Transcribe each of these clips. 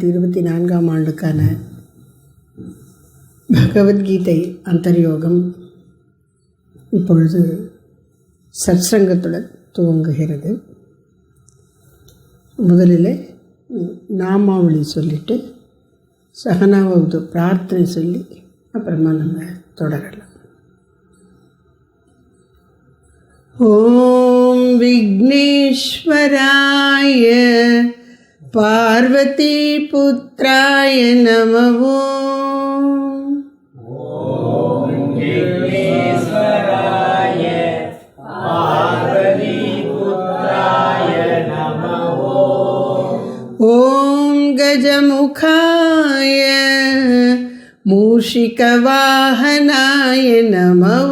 ரெண்டாயிரத்தி இருபத்தி நான்காம் ஆண்டுக்கான பகவத்கீதை அந்தர்யோகம் இப்பொழுது சற்சங்கத்துடன் துவங்குகிறது. முதலில் நாமாவளி சொல்லிட்டு சகனாவது பிரார்த்தனை சொல்லி அப்புறமா நம்ம தொடரலாம். ஓம் விக்னேஸ்வராய विघ्नेश्वराय पार्वतीपुत्राय नमः ॐ गजमुखाय मूषिकवाहनाय नमः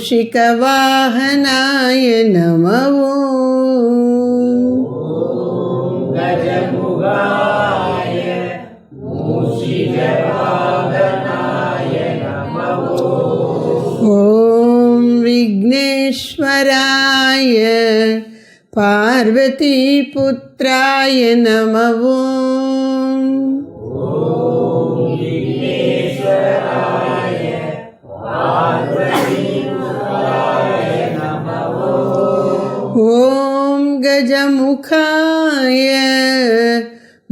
मूषिकवाहनाय नमः। ॐ विघ्नेश्वराय पार्वतीपुत्राय नमः गजमुखाय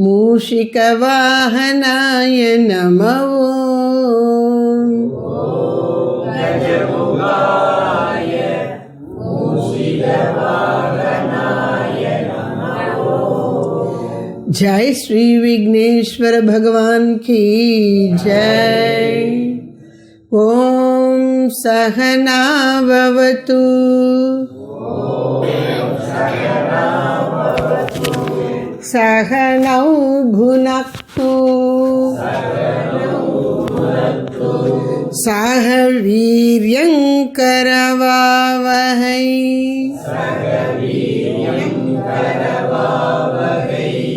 मूषिकवाहनाय नमो जय श्री विघ्नेश्वर भगवान की जय ॐ सहनावतु सहनौ भुनक्तु सह वीर्यङ्करवावहै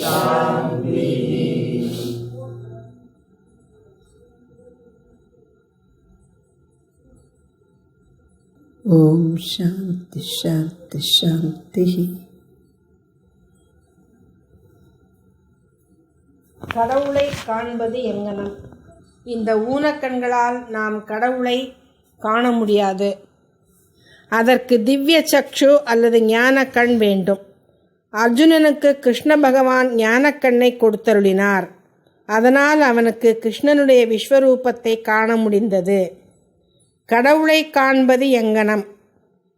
சாந்தி ஓம் சாந்தி சாந்தி சாந்தி கடவுளை காண்பது எங்கனம் இந்த ஊனக்கண்களால் நாம் கடவுளை காண முடியாது. அதற்கு திவ்ய சக்ஷு அல்லது ஞான கண் வேண்டும். அர்ஜுனனுக்கு கிருஷ்ண பகவான் ஞானக்கண்ணை கொடுத்தருளினார். அதனால் அவனுக்கு கிருஷ்ணனுடைய விஸ்வரூபத்தை காண முடிந்தது. கடவுளை காண்பது எங்கனம்?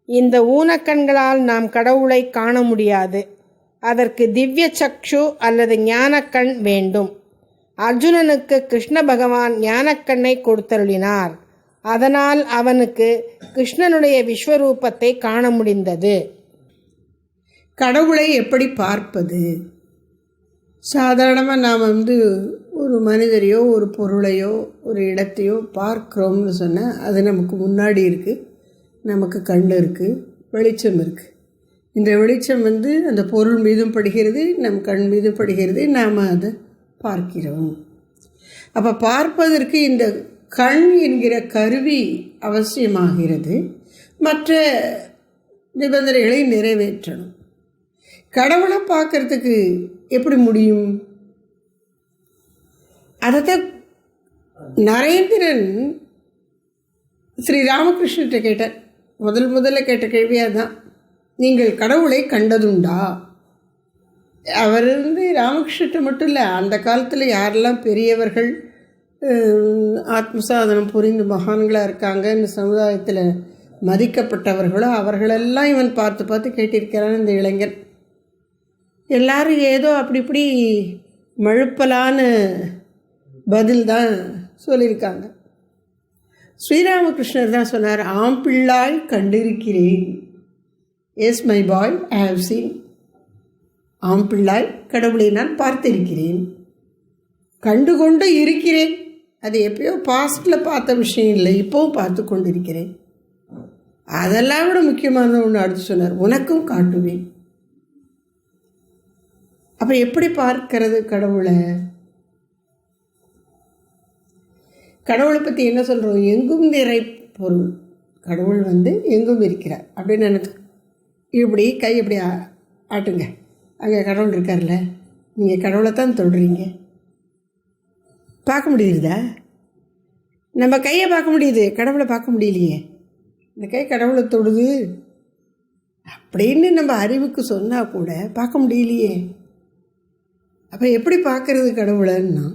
இந்த ஊனக்கண்களால் நாம் கடவுளை காண முடியாது. அதற்கு திவ்ய சக்ஷு அல்லது ஞானக்கண் வேண்டும். அர்ஜுனனுக்கு கிருஷ்ண பகவான் ஞானக்கண்ணை கொடுத்தருளினார். அதனால் அவனுக்கு கிருஷ்ணனுடைய விஸ்வரூபத்தை காண முடிந்தது. கடவுளை எப்படி பார்ப்பது? சாதாரணமாக நாம் வந்து ஒரு மனிதரையோ ஒரு பொருளையோ ஒரு இடத்தையோ பார்க்குறோம்னு சொன்னால் அது நமக்கு முன்னாடி இருக்குது நமக்கு கண் இருக்குது வெளிச்சம் இருக்குது இந்த வெளிச்சம் வந்து அந்த பொருள் மீதும் படுகிறது நம் கண் மீதும் படுகிறது. நாம் அதை பார்க்கிறோம். அப்போ பார்ப்பதற்கு இந்த கண் என்கிற கருவி அவசியமாகிறது. மற்ற நிபந்தனைகளை நிறைவேற்றணும். கடவுளை பார்க்கறதுக்கு எப்படி முடியும்? அதைத்தான் நரேந்திரன் ஸ்ரீ ராமகிருஷ்ணர்கிட்ட கேட்டார். முதல் முதல்ல கேட்ட கேள்வியாக தான் நீங்கள் கடவுளை கண்டதுண்டா? அவர் வந்து ராமகிருஷ்ணத்தை மட்டும் இல்லை அந்த காலத்தில் யாரெல்லாம் பெரியவர்கள் ஆத்மசாதனம் புரிந்து மகான்களாக இருக்காங்கன்னு சமுதாயத்தில் மதிக்கப்பட்டவர்களோ அவர்களெல்லாம் இவன் பார்த்து பார்த்து கேட்டிருக்கிறான் இந்த இளைஞன். எல்லாரும் ஏதோ அப்படி இப்படி மழுப்பலான பதில் தான் சொல்லியிருக்காங்க. ஸ்ரீராமகிருஷ்ணர் தான் சொன்னார் ஆம்பிள்ளாய் கண்டிருக்கிறேன். Yes my boy I have seen ஆம்பிள்ளாய் கடவுளை நான் பார்த்திருக்கிறேன். கண்டுகொண்டு இருக்கிறேன். அது எப்பயோ பாஸ்டில் பார்த்த விஷயம் இல்லை இப்போவும் பார்த்து கொண்டிருக்கிறேன். அதெல்லாம் விட முக்கியமான ஒன்று அடுத்து சொன்னார் உனக்கும் காட்டுவேன். அப்போ எப்படி பார்க்கிறது கடவுளை? கடவுளை பற்றி என்ன சொல்கிறோம் எங்கும் நிறை பொருள். கடவுள் வந்து எங்கும் இருக்கிறார். அப்படின்னு நினைச்சு இப்படி கை இப்படி ஆட்டுங்க. அங்கே கடவுள் இருக்கார்ல. நீங்கள் கடவுளை தான் தொடுறீங்க. பார்க்க முடியுதா? நம்ம கையை பார்க்க முடியுது. கடவுளை பார்க்க முடியலையே. இந்த கை கடவுளை தொடுது அப்படின்னு நம்ம அறிவுக்கு சொன்னால் கூட பார்க்க முடியலையே. அப்போ எப்படி பார்க்கறது கடவுளைன்னா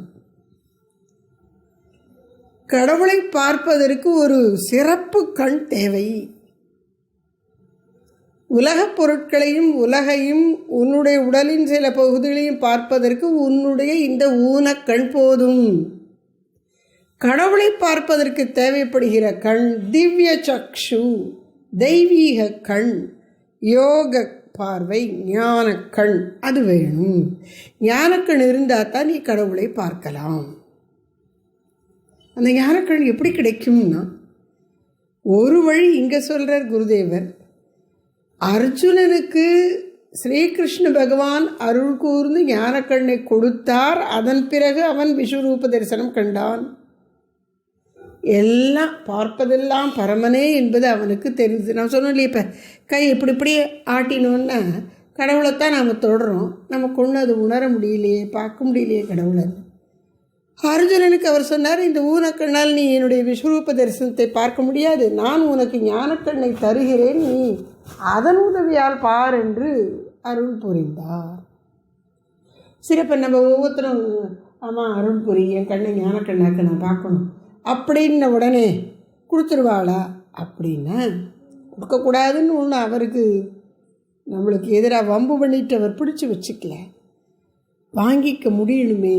கடவுளை பார்ப்பதற்கு ஒரு சிறப்பு கண் தேவை. உலகப் பொருட்களையும் உலகையும் உன்னுடைய உடலின் சில பகுதிகளையும் பார்ப்பதற்கு உன்னுடைய இந்த ஊனக்கண் போதும். கடவுளை பார்ப்பதற்கு தேவைப்படுகிற கண் திவ்ய சக்ஷு தெய்வீக கண் யோக பார்வை ஞானக்கண் அது வேணும். ஞானக்கண் இருந்தால் தான் நீ கடவுளை பார்க்கலாம். அந்த ஞானக்கண் எப்படி கிடைக்கும்னா ஒரு வழி இங்கே சொல்கிறார் குருதேவர். அர்ஜுனனுக்கு ஸ்ரீகிருஷ்ண பகவான் அருள் கூர்ந்து ஞானக்கண்ணை கொடுத்தார். அதன் பிறகு அவன் விஸ்வரூப தரிசனம் கண்டான். எல்லாம் பார்ப்பதெல்லாம் பரமனே என்பது அவனுக்கு தெரியுது நான் சொன்னேன் இல்லையா இப்போ கை இப்படி இப்படி ஆட்டினோன்னா கடவுளைத்தான் நாம் தொடுறோம். நமக்கு ஒன்றும் அது உணர முடியலையே பார்க்க முடியலையே கடவுளை. அர்ஜுனனுக்கு அவர் சொன்னார் இந்த ஊனக்கண்ணால் நீ என்னுடைய விஸ்வரூப தரிசனத்தை பார்க்க முடியாது. நான் உனக்கு ஞானக்கண்ணை தருகிறேன். நீ அதன் உதவியால் பார் என்று அருள் புரிந்தார். சரி நம்ம ஒவ்வொருத்தரும் ஆமாம் அருள் புரி. என் கண்ணை ஞானக்கண்ணாக்கு நான் பார்க்கணும். அப்படின்ன உடனே கொடுத்துருவாளா? அப்படின்னா கொடுக்கக்கூடாதுன்னு ஒன்று அவருக்கு நம்மளுக்கு எதிராக வம்பு பண்ணிட்டு அவர் பிடிச்சி வச்சுக்கல. வாங்கிக்க முடியணுமே.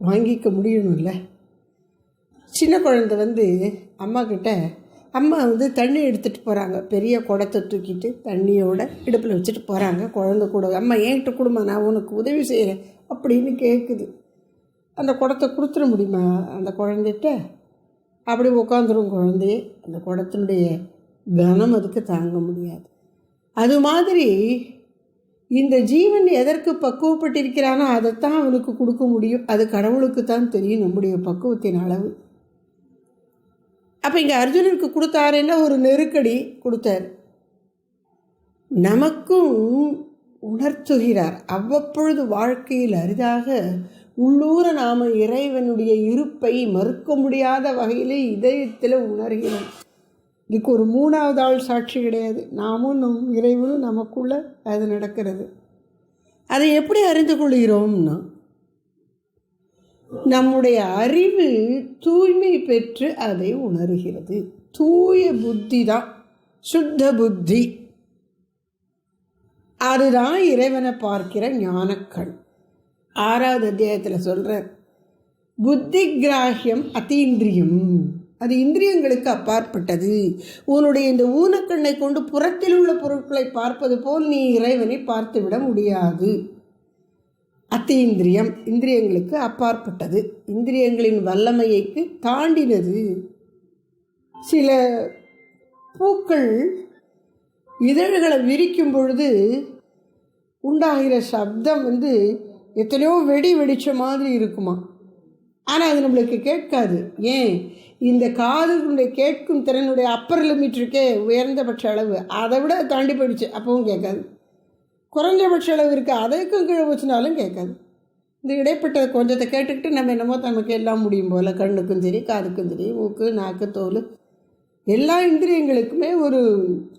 வாங்கிக்க முடியணும்ல. சின்ன குழந்த வந்து அம்மா கிட்ட அம்மா வந்து தண்ணி எடுத்துகிட்டு போகிறாங்க பெரிய குடத்தை தூக்கிட்டு தண்ணியோட இடுப்பில் வச்சுட்டு போகிறாங்க குழந்த கூட அம்மா என்கிட்ட கொடுமா நான் உனக்கு உதவி செய்கிறேன் அப்படின்னு கேட்குது அந்த குடத்தை கொடுத்துட முடியுமா? அந்த குழந்தைகிட்ட? அப்படி உட்காந்துரும் குழந்தைய அந்த குடத்தினுடைய கனம் அதுக்கு தாங்க முடியாது. அது மாதிரி இந்த ஜீவன் எதற்கு பக்குவப்பட்டிருக்கிறானோ அதைத்தான் அவனுக்கு கொடுக்க முடியும். அது கடவுளுக்கு தான் தெரியும் நம்முடைய பக்குவத்தின் அளவு. அப்போ இங்கே அர்ஜுனனுக்கு கொடுத்தாருன்னா ஒரு நெருக்கடி கொடுத்தார். நமக்கும் உணர்த்துகிறார். அவ்வப்பொழுது வாழ்க்கையில் அரிதாக உள்ளூர நாம் இறைவனுடைய இருப்பை மறுக்க முடியாத வகையில் இதயத்தில் உணர்கிறோம். இதுக்கு ஒரு மூணாவது ஆள் சாட்சி கிடையாது. நாமும் நம் இறைவனும் நமக்குள்ள அது நடக்கிறது. அதை எப்படி அறிந்து கொள்கிறோம்னா நம்முடைய அறிவு தூய்மை பெற்று அதை உணர்கிறது. தூய புத்தி தான் சுத்த புத்தி. அதுதான் இறைவனை பார்க்கிற ஞானக்கண். ஆறாவது அத்தியாயத்தில் சொல்கிறார் புத்தி கிராஹியம் அத்தீந்திரியம். அது இந்திரியங்களுக்கு அப்பாற்பட்டது. உன்னுடைய இந்த ஊனக்கண்ணை கொண்டு புறத்தில் உள்ள பொருட்களை பார்ப்பது போல் நீ இறைவனை பார்த்துவிட முடியாது. அத்தீந்திரியம் இந்திரியங்களுக்கு அப்பாற்பட்டது. இந்திரியங்களின் வல்லமையைக்கு தாண்டினது. சில பூக்கள் இதழ்களை விரிக்கும் பொழுது உண்டாகிற சப்தம் வந்து எத்தனையோ வெடி வெடிச்ச மாதிரி இருக்குமா? ஆனால் அது நம்மளுக்கு கேட்காது. ஏன்? இந்த காதுகளுடைய கேட்கும் திறனுடைய அப்பர் லிமிட் இருக்கே உயர்ந்தபட்ச அளவு. அதை விட தாண்டி போயிடுச்சு அப்பவும் கேட்காது. குறைஞ்சபட்ச அளவு இருக்குது அதைக்கும் கீழே வச்சுனாலும் கேட்காது. இந்த இடைப்பட்ட கொஞ்சத்தை கேட்டுக்கிட்டு நம்ம என்னமோ நமக்கு எல்லாம் முடியும் போல் கண்ணுக்கும் சரி காதுக்கும் சரி மூக்கு நாக்கு தோல் எல்லா இந்திரியங்களுக்குமே ஒரு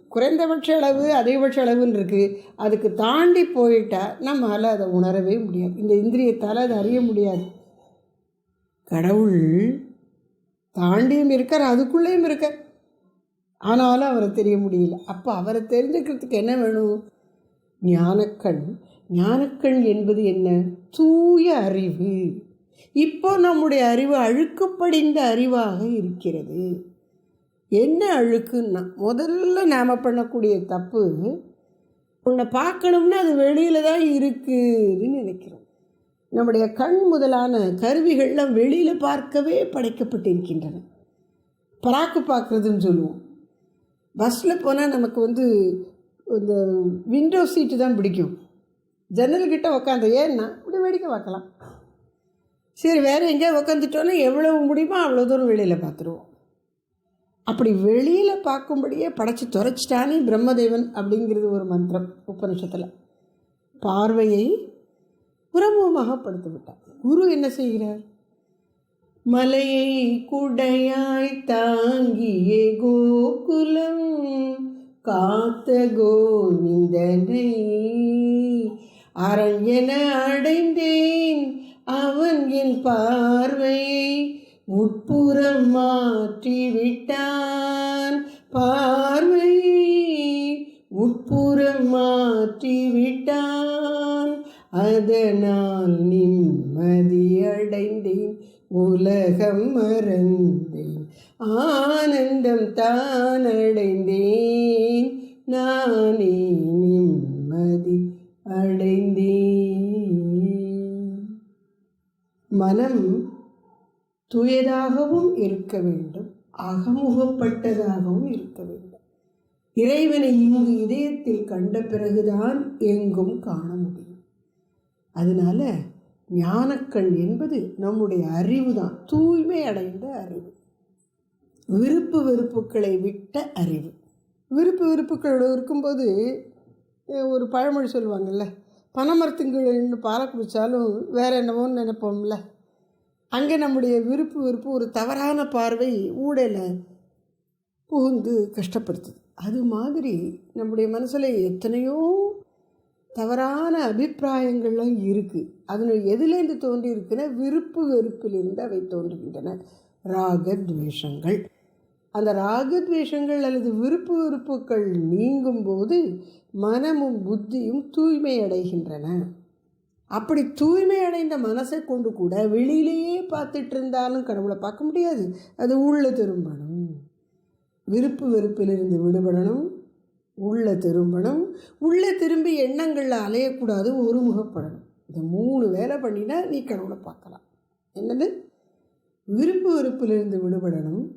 குறைந்தபட்ச அளவு அதிகபட்ச அளவுன்னு இருக்குது அதுக்கு தாண்டி போயிட்டால் நம்மளால் அதை உணரவே முடியாது. இந்த இந்திரியத்தால் அதை அறிய முடியாது. கடவுள் தாண்டியும் இருக்கார் அதுக்குள்ளேயும் இருக்கார். ஆனாலும் அவரை தெரிய முடியல. அப்போ அவரை தெரிஞ்சுக்கிறதுக்கு என்ன வேணும்? ஞானக்கண். ஞானக்கண் என்பது என்ன? தூய அறிவு. இப்போ நம்முடைய அறிவு அழுக்கப்படிந்த அறிவாக இருக்கிறது. என்ன அழுக்குன்னா முதல்ல நாம் பண்ணக்கூடிய தப்பு உன்னை பார்க்கணும்னா அது வெளியில் தான் இருக்குதுன்னு நினைக்கிறோம். நம்முடைய கண் முதலான கருவிகள்லாம் வெளியில் பார்க்கவே படைக்கப்பட்டிருக்கின்றன. பராக்கு பார்க்குறதுன்னு சொல்லுவோம். பஸ்ஸில் போனால் நமக்கு வந்து இந்த விண்டோ சீட்டு தான் பிடிக்கும். ஜன்னல்கிட்ட உக்காந்து ஏன்னா இப்படி வேடிக்கை பார்க்கலாம். சரி வேறு எங்கேயா உக்காந்துட்டோன்னா எவ்வளோ முடியுமோ அவ்வளோ தூரம் வெளியில் பார்த்துருவோம். அப்படி வெளியில் பார்க்கும்படியே படைச்சி துறைச்சிட்டானே பிரம்மதேவன் அப்படிங்கிறது ஒரு மந்திரம் உபனிஷத்தில் பார்வையை புறமுகமாக படுத்து விட்டார் குரு என்ன செய்கிறார்? மலையை குடையாய் தாங்கியே கோகுலம் காத்த கோவிந்தனை அரண் என அடைந்தேன். அவன் என் பார்வையை உட்புறம் மாற்றிவிட்டான் பார்வை. உட்புறம் மாற்றிவிட்டான். அதனால் நிம்மதியடைந்தேன். உலகம் மறந்தேன். ஆனந்தம் தான் அடைந்தேன் நானே நிம்மதி அடைந்தேன். மனம் துயதாகவும் இருக்க வேண்டும். அகமுகப்பட்டதாகவும் இருக்க வேண்டும். இறைவனை இங்கு இதயத்தில் கண்ட பிறகுதான் எங்கும் காண முடியும். அதனால ஞானக்கண் என்பது நம்முடைய அறிவு தான் தூய்மை அடைந்த அறிவு. விருப்பு வெறுப்புகளை விட்ட அறிவு. விருப்பு வெறுப்புகள் இருக்கும்போது ஒரு பழமொழி சொல்லுவாங்கல்ல பனைமரத்துங்கள்னு பாலை குடித்தாலும் வேற என்னவோன்னு நினைப்போம்ல. அங்கே நம்முடைய விருப்பு வெறுப்பு ஒரு தவறான பார்வை ஊடையில் புகுந்து கஷ்டப்படுத்துது. அது மாதிரி நம்முடைய மனசில் எத்தனையோ தவறான அபிப்பிராயங்கள்லாம் இருக்குது அதனுடைய எதுலேருந்து தோன்றி இருக்குன்னா விருப்பு வெறுப்பிலிருந்து அவை தோன்றுகின்றன. ராகத்வேஷங்கள். அந்த ராகத்வேஷங்கள் அல்லது விருப்பு வெறுப்புகள் நீங்கும்போது மனமும் புத்தியும் தூய்மை அடைகின்றன. அப்படி தூய்மை அடைந்த மனசை கொண்டு கூட வெளியிலேயே பார்த்துட்டு இருந்தாலும் கடவுளை பார்க்க முடியாது. அது உள்ள திரும்பணும். விருப்பு வெறுப்பிலிருந்து விடுபடணும். உள்ள திரும்பணும். உள்ள திரும்பி எண்ணங்களில் அலையக்கூடாது ஒருமுகப்படணும். இந்த மூணு வேலை பண்ணினா நீ கடவுளை பார்க்கலாம். என்னது? விருப்பு வெறுப்பிலிருந்து விடுபடணும்.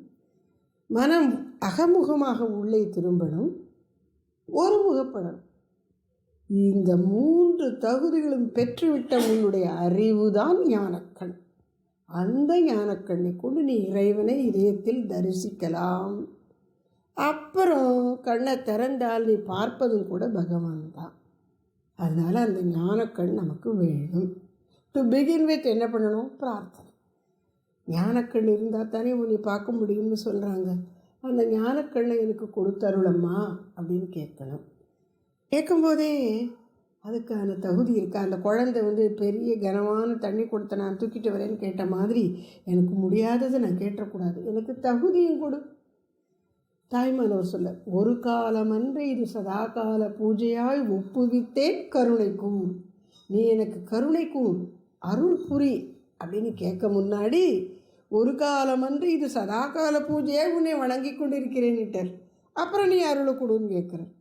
மனம் அகமுகமாக உள்ளே திரும்பணும். ஒருமுகப்படணும். இந்த மூன்று தகுதிகளும் பெற்றுவிட்ட உன்னுடைய அறிவு தான் ஞானக்கண். அந்த ஞானக்கண்ணை கொண்டு நீ இறைவனை இதயத்தில் தரிசிக்கலாம். அப்புறம் கண்ணை திறந்தால் நீ பார்ப்பதும் கூட பகவான் தான். அதனால் அந்த ஞானக்கண் நமக்கு வேணும். டு பிகின் வித் என்ன பண்ணணும்? பிரார்த்தனை. ஞானக்கண் இருந்தால் தானே உன்னை பார்க்க முடியும்னு சொல்கிறாங்க அந்த ஞானக்கண்ணை எனக்கு கொடுத்தருளம்மா அப்படின்னு கேட்கணும். கேட்கும்போதே அதுக்கான தகுதி இருக்கா? அந்த குழந்தை வந்து பெரிய கனமான தண்ணி கொடுத்த நான் தூக்கிட்டு வரேன்னு கேட்ட மாதிரி எனக்கு முடியாததை நான் கேட்டக்கூடாது. எனக்கு தகுதியும் கொடு. தாய்மானவர் சொல்ல ஒரு காலமன்று இது சதா கால பூஜையாய் ஒப்புவித்தேன் கருணை கூர். நீ எனக்கு கருணை கூர் அருள் புரி அப்படின்னு கேட்க முன்னாடி ஒரு காலமன்று இது சதா கால பூஜையாய் உன்னை வணங்கி கொண்டிருக்கிறேன்னுட்டார் அப்புறம் நீ அருளை கொடுன்னு கேட்குறேன்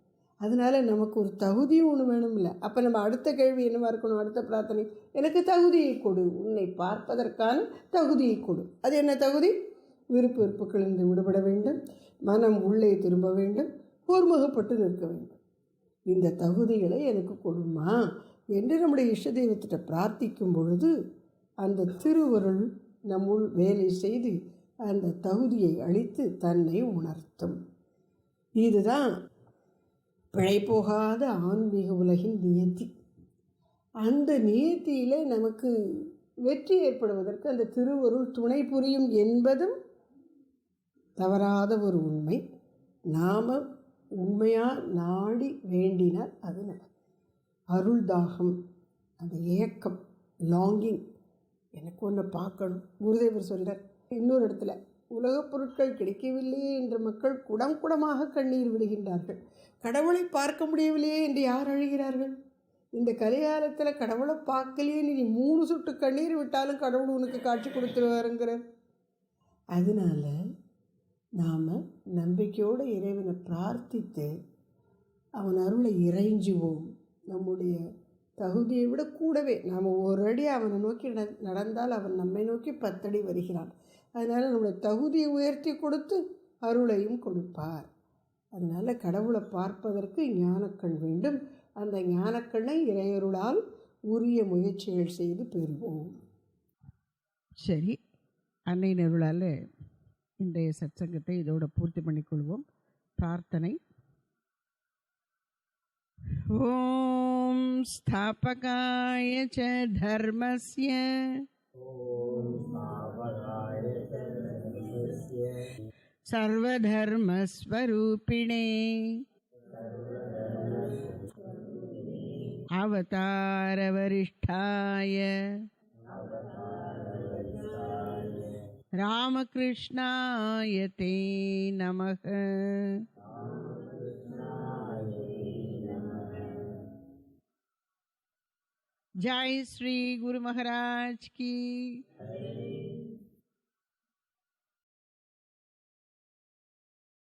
அதனால நமக்கு ஒரு தகுதியும் ஒன்று வேணும்ல. அப்போ நம்ம அடுத்த கேள்வி என்னவாக இருக்கணும்? அடுத்த பிரார்த்தனை? எனக்கு தகுதியை கொடு. உன்னை பார்ப்பதற்கான தகுதியை கொடு. அது என்ன தகுதி? விருப்பு விருப்புகளிலிருந்து விடுபட வேண்டும். மனம் உள்ளே திரும்ப வேண்டும். ஒருமுகப்பட்டு நிற்க வேண்டும். இந்த தகுதிகளை எனக்கு கொடுமா? என்று நம்முடைய இஷ்ட தெய்வத்திட்ட பிரார்த்திக்கும் பொழுது அந்த திருவருள் நம்முள் வேலை செய்து அந்த தகுதியை அழித்து தன்னை உணர்த்தும். இதுதான் பிழைப்போகாத ஆன்மீக உலகின் நியத்தி அந்த நியத்தியில் நமக்கு வெற்றி ஏற்படுவதற்கு அந்த திருவருள் துணை புரியும் என்பதும் தவறாத ஒரு உண்மை. நாம் உண்மையாக நாடி வேண்டினால் அது நடக்கும் அருள் தாகம் அந்த ஏக்கம் லாங்கிங் எனக்கு ஒன்று பார்க்கணும். குருதேவர் சொல்கிறார் இன்னொரு இடத்துல உலகப் பொருட்கள் கிடைக்கவில்லையே என்று மக்கள் குடம் குடமாக கண்ணீர் விடுகின்றார்கள். கடவுளை பார்க்க முடியவில்லையே என்று யார் அழுகிறார்கள்? இந்த கலிகாலத்தில் கடவுளை பார்க்கலையே நீ மூணு சுட்டு கண்ணீர் விட்டாலும் கடவுள் உனக்கு காட்சி கொடுத்துருவாருங்கிற. அதனால் நாம் நம்பிக்கையோடு இறைவனை பிரார்த்தித்து அவன் அருளை இறைஞ்சுவோம். நம்முடைய தகுதியை விட கூடவே நாம் ஒரு அடி அவனை நோக்கி நடந்தால் அவன் நம்மை நோக்கி பத்தடி வருகிறான். அதனால் நம்முடைய தகுதியை உயர்த்தி கொடுத்து அருளையும் கொடுப்பார். அதனால் கடவுளை பார்ப்பதற்கு ஞானக்கண் வேண்டும். அந்த ஞானக்கண்ணை இறையருளால் உரிய முயற்சிகள் செய்து பெறுவோம். சரி. அன்னை நருளால் இன்றைய சத்சங்கத்தை இதோட பூர்த்தி பண்ணிக்கொள்வோம். பிரார்த்தனை. ஓம் ஸ்தாபகாய ச தர்மஸ்ய. सर्वधर्मस्वरूपिणे। अवतारवरिष्ठाय रामकृष्णाय ते नमः। जय श्री गुरु महाराज की।